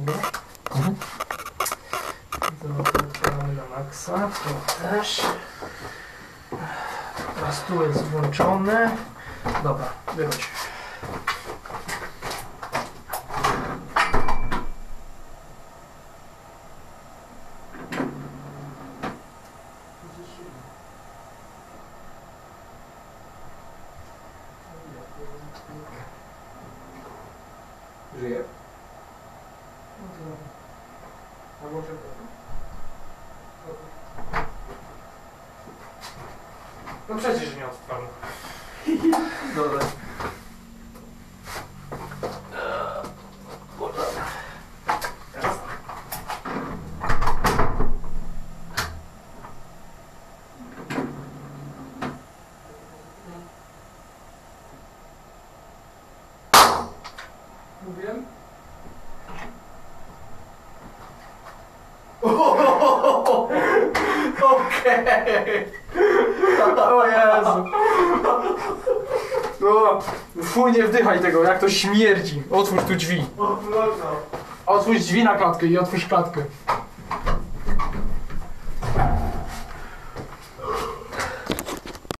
Mhm. Odpalamy na maksa. To też. Teraz tu jest włączone. Dobra, wychodź. Żyje? A może No przecież nie odpalę. Dobra. Mówiłem? Okej. O Jezu. No, fuj, nie wdychaj tego, jak to śmierdzi. Otwórz tu drzwi. Otwórz drzwi na klatkę i otwórz klatkę.